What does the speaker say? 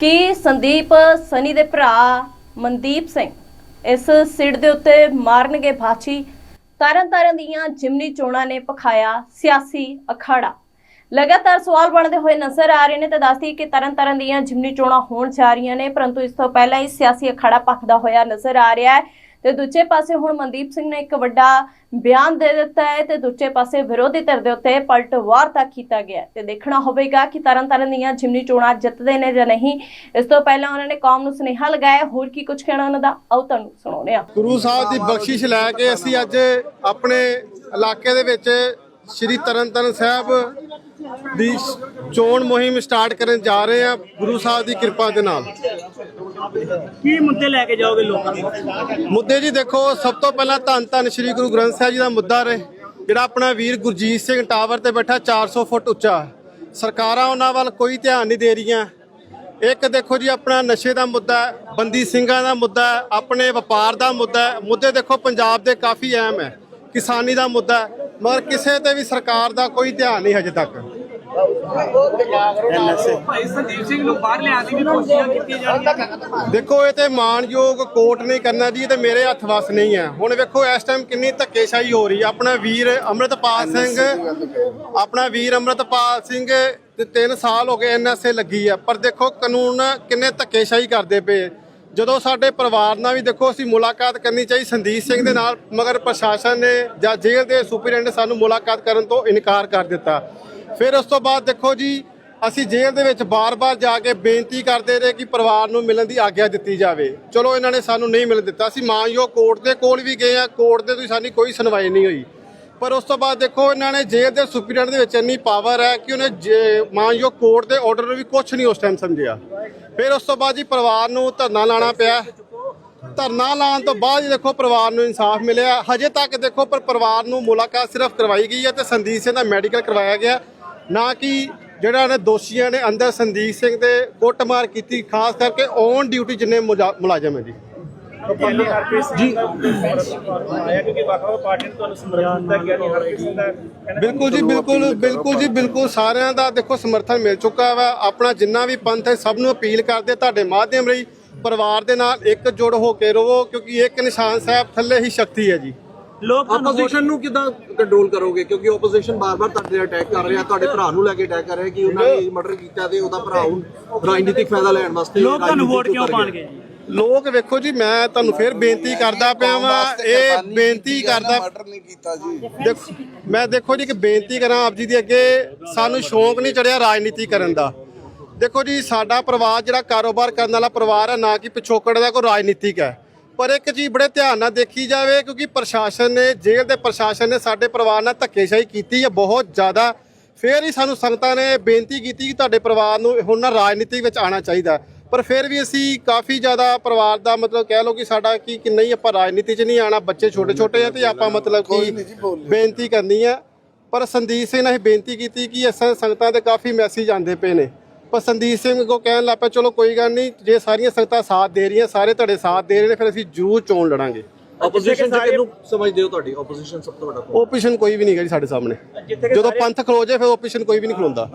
ਕਿ ਸੰਦੀਪ, ਸਨੀ ਦੇ ਭਰਾ ਮਨਦੀਪ ਸਿੰਘ ਇਸ ਸਿਰ ਦੇ ਉੱਤੇ ਮਾਰਨਗੇ ਬਾਛੀ ਤਰਨ ਤਾਰਨ ਦੀਆਂ ਜਿਮਨੀ ਚੋਣਾਂ ਨੇ ਪਖਾਇਆ ਸਿਆਸੀ ਅਖਾੜਾ। ਲਗਾਤਾਰ ਸਵਾਲ ਬਣਦੇ ਹੋਏ ਨਜ਼ਰ ਆ ਰਹੇ ਨੇ ਤੇ ਦੱਸਦੀ ਕਿ ਤਰਨ ਤਾਰਨ ਦੀਆਂ ਜਿਮਨੀ ਚੋਣਾਂ ਹੋਣ ਜਾ ਰਹੀਆਂ ਨੇ, ਪਰੰਤੂ ਇਸ ਤੋਂ ਪਹਿਲਾਂ ਹੀ ਸਿਆਸੀ ਅਖਾੜਾ ਪੱਕਦਾ ਹੋਇਆ ਨਜ਼ਰ ਆ ਰਿਹਾ ਹੈ। ਤੇ ਦੂਜੇ ਪਾਸੇ ਹੁਣ ਮਨਦੀਪ ਸਿੰਘ ਨੇ ਇੱਕ ਵੱਡਾ ਬਿਆਨ ਦੇ ਦਿੱਤਾ ਹੈ ਤੇ ਦੂਜੇ ਪਾਸੇ ਵਿਰੋਧੀ ਧਿਰ ਦੇ ਉੱਤੇ ਪਲਟਵਾਰ ਤੱਕ ਕੀਤਾ ਗਿਆ ਤੇ ਦੇਖਣਾ ਹੋਵੇਗਾ ਕਿ ਤਰਨ ਦੀਆਂ ਜਿਮਨੀ ਚੋਣਾਂ ਜਿੱਤਦੇ ਨੇ ਜਾਂ ਨਹੀਂ। ਇਸ ਤੋਂ ਪਹਿਲਾਂ ਉਹਨਾਂ ਨੇ ਕੌਮ ਨੂੰ ਸੁਨੇਹਾ ਲਗਾਇਆ, ਹੋਰ ਕੀ ਕੁਝ ਕਹਿਣਾ ਉਹਨਾਂ ਦਾ? ਆਓ ਤੁਹਾਨੂੰ ਸੁਣਾਉਂਦੇ ਹਾਂ। ਗੁਰੂ ਸਾਹਿਬ ਦੀ ਬਖਸ਼ਿਸ਼ ਲੈ ਕੇ ਅਸੀਂ ਅੱਜ ਆਪਣੇ ਇਲਾਕੇ ਦੇ ਵਿੱਚ ਸ੍ਰੀ ਤਰਨਤਾਰਨ ਸਾਹਿਬ ਦੀ ਚੋਣ ਮੁਹਿੰਮ ਸਟਾਰਟ ਕਰਨ ਜਾ ਰਹੇ ਆ ਗੁਰੂ ਸਾਹਿਬ ਦੀ ਕਿਰਪਾ ਦੇ ਨਾਲ। ਕੀ ਮੁੱਦੇ ਲੈ ਕੇ ਜਾਓਗੇ ਲੋਕਾਂ ਦੇ ਮੁੱਦੇ ਜੀ ਦੇਖੋ, ਸਭ ਤੋਂ ਪਹਿਲਾਂ ਧੰਨ ਧੰਨ ਸ੍ਰੀ ਗੁਰੂ ਗ੍ਰੰਥ ਸਾਹਿਬ ਜੀ ਦਾ ਮੁੱਦਾ ਰਹੇ। ਜਿਹੜਾ ਆਪਣਾ ਵੀਰ ਗੁਰਜੀਤ ਸਿੰਘ ਟਾਵਰ ਤੇ ਬੈਠਾ 400 ਫੁੱਟ ਉੱਚਾ। ਸਰਕਾਰਾਂ ਉਹਨਾਂ ਵੱਲ ਕੋਈ ਧਿਆਨ ਨਹੀਂ ਦੇ ਰਹੀਆਂ। ਇੱਕ ਦੇਖੋ ਜੀ, ਆਪਣਾ ਨਸ਼ੇ ਦਾ ਮੁੱਦਾ ਬੰਦੀ ਸਿੰਘਾਂ ਦਾ ਮੁੱਦਾ ਆਪਣੇ ਵਪਾਰ ਦਾ ਮੁੱਦਾ ਮੁੱਦੇ ਦੇਖੋ, ਪੰਜਾਬ ਦੇ ਕਾਫੀ ਅਹਿਮ ਹੈ। ਕਿਸਾਨੀ ਦਾ ਮੁੱਦਾ ਮਗਰ ਕਿਸੇ ਤੇ ਵੀ ਸਰਕਾਰ ਦਾ ਕੋਈ ਧਿਆਨ ਨਹੀਂ ਹਜੇ ਤੱਕ। ਭਾਈ ਸੰਦੀਪ ਸਿੰਘ ਨੂੰ ਬਾਹਰ ਲਿਆਉਣ ਦੀ ਵੀ ਕੋਸ਼ਿਸ਼ਾਂ ਕੀਤੀਆਂ ਜਾਣਗੀਆਂ। ਦੇਖੋ ਇਹ ਤੇ ਮਾਨਯੋਗ ਕੋਰਟ ਨੇ ਕਰਨਾ ਜੀ ਇਹ ਤੇ ਮੇਰੇ ਹੱਥ ਵਸ ਨਹੀਂ ਹੈ। ਹੁਣ ਵੇਖੋ ਇਸ ਟਾਈਮ ਕਿੰਨੀ ਧੱਕੇਸ਼ਾਹੀ ਹੋ ਰਹੀ ਹੈ। ਆਪਣਾ ਵੀਰ ਅੰਮ੍ਰਿਤਪਾਲ ਸਿੰਘ ਆਪਣਾ ਵੀਰ ਅੰਮ੍ਰਿਤਪਾਲ ਸਿੰਘ ਤੇ 3 ਸਾਲ ਹੋ ਗਏ ਐਨਐਸਏ ਲੱਗੀ ਆ ਪਰ ਦੇਖੋ ਕਾਨੂੰਨ ਕਿੰਨੇ ਧੱਕੇਸ਼ਾਹੀ ਕਰਦੇ ਪਏ। ਜਦੋਂ ਸਾਡੇ ਪਰਿਵਾਰ ਨਾਲ ਵੀ ਦੇਖੋ ਅਸੀਂ ਮੁਲਾਕਾਤ ਕਰਨੀ ਚਾਹੀ ਸੰਦੀਪ ਸਿੰਘ ਦੇ ਨਾਲ ਮਗਰ ਪ੍ਰਸ਼ਾਸਨ ਨੇ ਜਾਂ ਜੇਲ੍ਹ ਦੇ ਸੁਪਰਡੈਂਟ ਸਾਨੂੰ ਮੁਲਾਕਾਤ ਕਰਨ ਤੋਂ ਇਨਕਾਰ ਕਰ ਦਿੱਤਾ। ਫਿਰ ਉਸ ਤੋਂ ਬਾਅਦ ਦੇਖੋ ਜੀ, ਅਸੀਂ ਜੇਲ੍ਹ ਦੇ ਵਿੱਚ ਬਾਰ-ਬਾਰ ਜਾ ਕੇ ਬੇਨਤੀ ਕਰਦੇ ਰਹੇ ਕਿ ਪਰਿਵਾਰ ਨੂੰ ਮਿਲਣ ਦੀ ਆਗਿਆ ਦਿੱਤੀ ਜਾਵੇ। ਚਲੋ ਇਹਨਾਂ ਨੇ ਸਾਨੂੰ ਨਹੀਂ ਮਿਲਣ ਦਿੱਤਾ, ਅਸੀਂ ਮਾਨਯੋਗ ਕੋਰਟ ਦੇ ਕੋਲ ਵੀ ਗਏ ਆ ਕੋਰਟ ਦੇ ਤੁਸੀਂ ਸਾਡੀ ਕੋਈ ਸੁਣਵਾਈ ਨਹੀਂ ਹੋਈ। ਪਰ ਉਸ ਤੋਂ ਬਾਅਦ ਦੇਖੋ ਇਹਨਾਂ ਨੇ ਜੇਲ੍ਹ ਦੇ ਸੁਪਰਡੈਂਟ ਦੇ ਵਿੱਚ ਇੰਨੀ ਪਾਵਰ ਹੈ ਕਿ ਉਹਨੇ ਜੇ- ਮਾਨਯੋਗ ਕੋਰਟ ਦੇ ਆਰਡਰ ਨੂੰ ਵੀ ਕੁਝ ਨਹੀਂ ਉਸ ਟਾਈਮ ਸਮਝਿਆ। ਫਿਰ ਉਸ ਤੋਂ ਬਾਅਦ ਜੀ ਪਰਿਵਾਰ ਨੂੰ ਧਰਨਾ ਲਾਣਾ ਪਿਆ। ਧਰਨਾ ਲਾਉਣ ਤੋਂ ਬਾਅਦ ਹੀ ਦੇਖੋ ਪਰਿਵਾਰ ਨੂੰ ਇਨਸਾਫ ਮਿਲਿਆ। ਹਜੇ ਤੱਕ ਦੇਖੋ ਪਰ ਪਰਿਵਾਰ ਨੂੰ ਮੁਲਾਕਾਤ ਸਿਰਫ ਕਰਵਾਈ ਗਈ ਹੈ ਤੇ ਸੰਦੀਪ ਸਿੰਘ ਦਾ ਮੈਡੀਕਲ ਕਰਵਾਇਆ ਗਿਆ। ਨਾ ਕਿ ਜਿਹੜਾ ਨੇ ਦੋਸ਼ੀਆਂ ਨੇ ਅੰਦਰ ਸੰਦੀਪ ਸਿੰਘ ਤੇ ਕੁੱਟਮਾਰ ਕੀਤੀ ਖਾਸ ਕਰਕੇ ਔਨ ਡਿਊਟੀ ਜਿੰਨੇ ਮੁਲਾਜ਼ਮ ਹੈ ਜੀ। ਜੀ। ਆਇਆ ਕਿਉਂਕਿ ਵੱਖ ਵੱਖ ਪਾਰਟੀਆਂ ਨੇ ਤੁਹਾਨੂੰ ਸਮਰਥਨ ਦਿੱਤਾ ਗਿਆ ਨਹੀਂ ਹਰਪ੍ਰੀਤ ਸਿੰਘ ਦਾ ਕਹਿਣਾ ਬਿਲਕੁਲ ਜੀ ਬਿਲਕੁਲ ਬਿਲਕੁਲ ਜੀ ਬਿਲਕੁਲ ਸਾਰਿਆਂ ਦਾ ਦੇਖੋ ਸਮਰਥਨ ਮਿਲ ਚੁੱਕਾ ਵਾ। ਆਪਣਾ ਜਿੰਨਾ ਵੀ ਪੰਥ ਹੈ ਸਭ ਨੂੰ ਅਪੀਲ ਕਰਦੇ ਤੁਹਾਡੇ ਮਾਧਿਅਮ ਰਹੀ ਪਰਿਵਾਰ ਦੇ ਨਾਲ ਇੱਕ ਜੁੜ ਹੋ ਕੇ ਰਹੋ ਕਿਉਂਕਿ ਇੱਕ ਨਿਸ਼ਾਨ ਸਾਹਿਬ ਥੱਲੇ ਹੀ ਸ਼ਕਤੀ ਹੈ ਜੀ। ਲੋਕ ਤੁਹਾਨੂੰ ਆਪੋਜੀਸ਼ਨ ਨੂੰ ਕਿਦਾਂ ਕੰਟਰੋਲ ਕਰੋਗੇ? ਕਿਉਂਕਿ ਆਪੋਜੀਸ਼ਨ ਬਾਰ-ਬਾਰ ਤੁਹਾਡੇ ਤੇ ਅਟੈਕ ਕਰ ਰਿਹਾ ਤੁਹਾਡੇ ਭਰਾ ਨੂੰ ਲੈ ਕੇ ਅਟੈਕ ਕਰ ਰਿਹਾ ਕਿ ਉਹਨਾਂ ਨੇ ਮਰਡਰ ਕੀਤਾ ਤੇ ਉਹਦਾ ਭਰਾ ਹੁਣ ਰਾਜਨੀਤਿਕ ਫਾਇਦਾ ਲੈਣ ਵਾਸਤੇ ਲੋਕ ਤੁਹਾਨੂੰ ਵੋਟ ਕਿਉਂ। ਪਾਣਗੇ ਜੀ? ਲੋਕ ਵੇਖੋ ਜੀ ਮੈਂ ਤੁਹਾਨੂੰ ਫੇਰ ਬੇਨਤੀ ਕਰਦਾ ਪਿਆ ਵਾਂ ਇਹ ਬੇਨਤੀ ਕਰਦਾ ਮਰਡਰ ਨਹੀਂ ਕੀਤਾ ਜੀ। ਦੇਖੋ ਮੈਂ ਦੇਖੋ ਜੀ ਕਿ ਬੇਨਤੀ ਕਰਾਂ ਆਪ ਜੀ ਦੇ ਅੱਗੇ ਸਾਨੂੰ ਸ਼ੌਂਕ ਨਹੀਂ ਚੜਿਆ ਰਾਜਨੀਤੀ ਕਰਨ ਦਾ। ਦੇਖੋ ਜੀ ਸਾਡਾ ਪਰਿਵਾਰ ਜਿਹੜਾ ਕਾਰੋਬਾਰ ਕਰਨ ਵਾਲਾ ਪਰਿਵਾਰ ਹੈ ਨਾ ਕਿ ਪਿਛੋਕੜ ਦਾ ਕੋਈ ਰਾਜਨੀਤਿਕ ਹੈ। ਪਰ ਇੱਕ ਚੀਜ਼ ਬੜੇ ਧਿਆਨ ਨਾਲ ਦੇਖੀ ਜਾਵੇ ਕਿਉਂਕਿ ਪ੍ਰਸ਼ਾਸਨ ਨੇ ਜੇਲ੍ਹ ਦੇ ਪ੍ਰਸ਼ਾਸਨ ਨੇ ਸਾਡੇ ਪਰਿਵਾਰ ਨਾਲ ਧੱਕੇਸ਼ਾਹੀ ਕੀਤੀ ਹੈ ਬਹੁਤ ਜ਼ਿਆਦਾ। ਫਿਰ ਹੀ ਸਾਨੂੰ ਸੰਗਤਾਂ ਨੇ ਬੇਨਤੀ ਕੀਤੀ ਕਿ ਤੁਹਾਡੇ ਪਰਿਵਾਰ ਨੂੰ ਹੁਣ ਨਾ ਰਾਜਨੀਤੀ ਵਿੱਚ ਆਉਣਾ ਚਾਹੀਦਾ। ਪਰ ਫਿਰ ਵੀ ਅਸੀਂ ਕਾਫੀ ਜ਼ਿਆਦਾ ਪਰਿਵਾਰ ਦਾ ਮਤਲਬ ਕਹਿ ਲਓ ਕਿ ਸਾਡਾ ਕੀ ਕਿ ਨਹੀਂ ਆਪਾਂ ਰਾਜਨੀਤੀ 'ਚ ਨਹੀਂ ਆਣਾ ਬੱਚੇ ਛੋਟੇ ਛੋਟੇ ਆ ਤੇ ਆਪਾਂ ਮਤਲਬ ਕਿ। ਬੇਨਤੀ ਕਰਨੀ ਆ। ਪਰ ਸੰਦੀਪ ਸਿੰਘ ਨੇ ਬੇਨਤੀ ਕੀਤੀ ਕਿ ਅਸਾਂ ਸੰਗਤਾਂ ਦੇ ਕਾਫੀ ਮੈਸੇਜ ਆਉਂਦੇ ਪਏ ਨੇ। ਪਰ ਸੰਦੀਪ ਸਿੰਘ ਕੋ ਕਹਿਣ ਲੱਗ ਪਿਆ ਚਲੋ ਕੋਈ ਗੱਲ ਨਹੀਂ ਜੇ ਸਾਰੀਆਂ ਸੰਗਤਾਂ ਸਾਥ ਦੇ ਰਹੀਆਂ ਸਾਰੇ ਤੁਹਾਡੇ ਸਾਥ ਦੇ ਰਹੇ ਨੇ ਫਿਰ ਅਸੀਂ ਜ਼ਰੂਰ ਚੋਣ ਲੜਾਂਗੇ। ਆਪੋਜੀਸ਼ਨ ਚ ਕਿਹਨੂੰ ਸਮਝਦੇ ਹੋ ਤੁਹਾਡੀ? ਆਪੋਜੀਸ਼ਨ ਸਭ ਤੋਂ ਵੱਡਾ ਓਪੀਸ਼ਨ ਕੋਈ ਵੀ ਨਹੀਂ ਗਾ ਜੀ ਸਾਡੇ ਸਾਹਮਣੇ। ਜਦੋਂ ਪੰਥ ਖਲੋ ਜਾਏ ਫਿਰ ਓਪੀਸ਼ਨ ਕੋਈ ਵੀ ਨਹੀਂ ਖਲੋਂਦਾ।